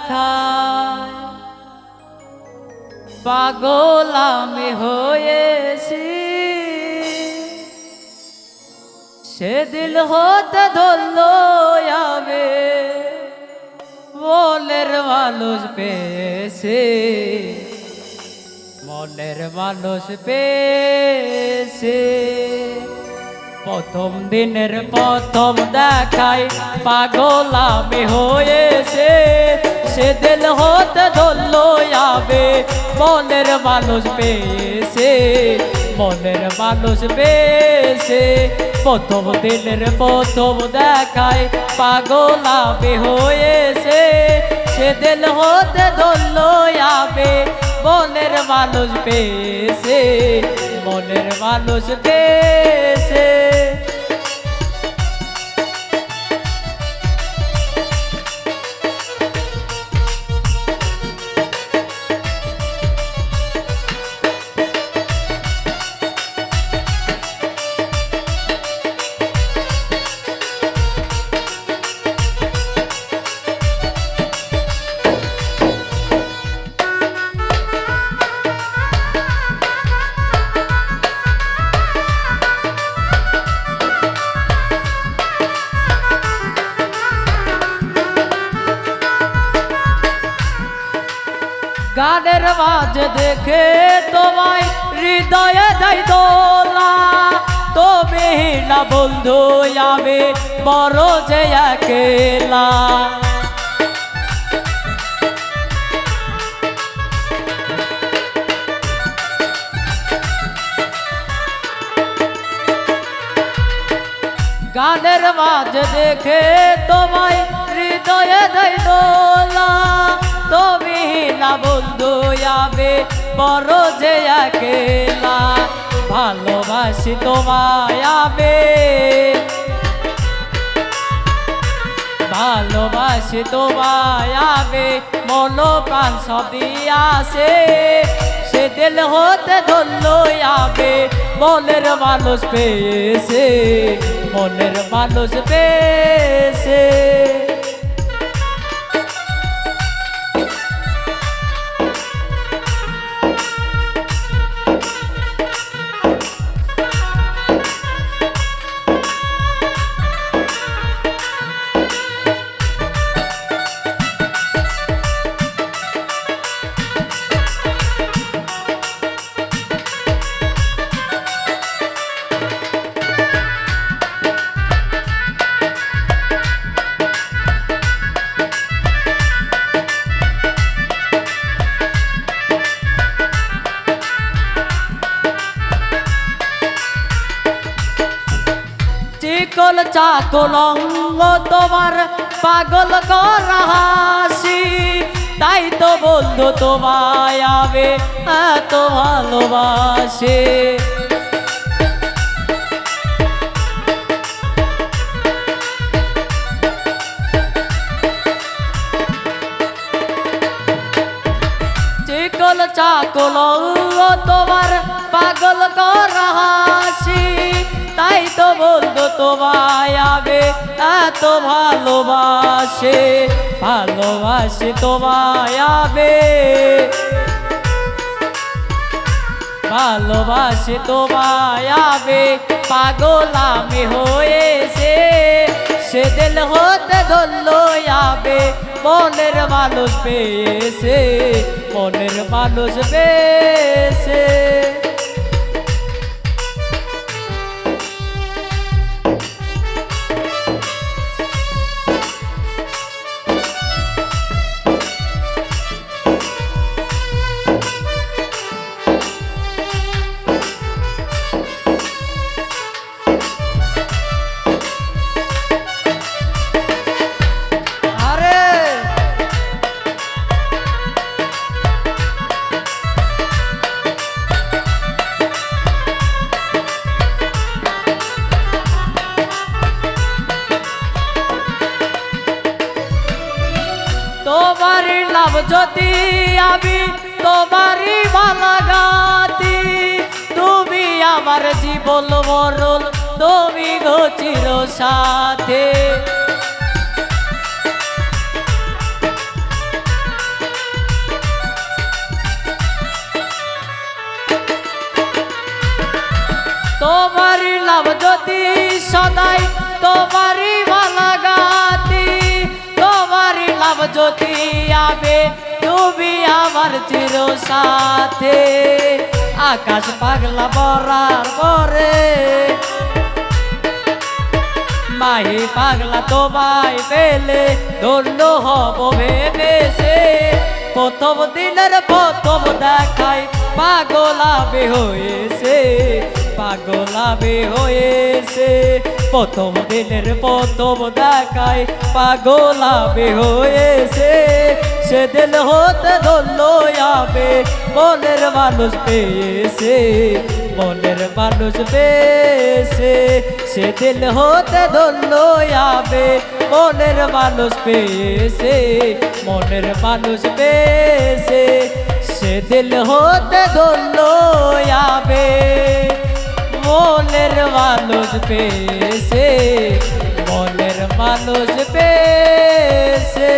দেখায় পাগল আমি হয়েছি। সে দিল হতে ধরলো যাবে মনের মানুষ পেয়েছে। মনের মানুষ পেয়েছে। প্রথম দিনের প্রথম দেখাই পাগল আমি হয়েছে। সে দিল হতে ধরলো যাবে মনের মানুষ পেয়েছে, মনের মানুষ পেয়েছে। প্রথম দিনের প্রথম দেখাই পাগল আমি হয়েছে। সে দিল হতে ধরলো যাবে মনের মানুষ পেয়েছে, মনের মানুষ পেয়েছে। গানের মাঝে দেখে তোমায় হৃদয়ে দেয় দোলা। তুমি না বন্ধু যাবে বড় যে একেলা। গানের মাঝে দেখে তোমায় হৃদয়ে দেয় না বন্ধু যাবে বড় যে একেলা, ভালোবাসি তোমায় আবে ভালোবাসি তোমায় আবে মন প্রাণ সব দিয়াছে সে দিল হতে ধরলো আবে মনের মানুষ পেয়েছে, মনের মানুষ পেয়েছে। চিকল চাকল তোমার পাগল করা তাই তো বন্ধু তোমায় আবে এত ভালোবাসে। চিকল তোমার পাগল করা তাই তো বলতো তোমায় আবে এত ভালোবাসে ভালোবাসে তোমায় আবে। ভালোবাসে তোমায় আবে, পাগল আমি হয়েছে। সে দিল হতে ধরলো আবে, মনের মানুষ পেয়েছে, মনের মানুষ পেয়েছে। তোমার লাভ যদি আমি তোমারই বালাগাতি। তুমি আমার জীবন মরল তুমি ঘচির সাথে তোমার লাভ যদি সদাই তোমারই তুমি আমার চির সাথে। আকাশ পাগলা বরার পরে। মাহি পাগলা তোমায় পেলে, ধন্য হব ভেবেছে। প্রথম দিনের প্রথম দেখায় পাগলাবে হয়েছে পাগলাবে হয়েছে। প্রথম দিনের প্রথম দেখায় পাগলাবে হয়েছে। সেদিন হতে ধন্য যাবে মনের মানুষ পেয়েছে মনের মানুষ পেয়েছে সেদিন হতে ধন্য যাবে মনের মানুষ পেয়েছে মনের মানুষ পেয়েছে সেদিন হতে ধন্য যাবে মনের মানুষ পেয়েছে মনের মানুষ পেয়েছে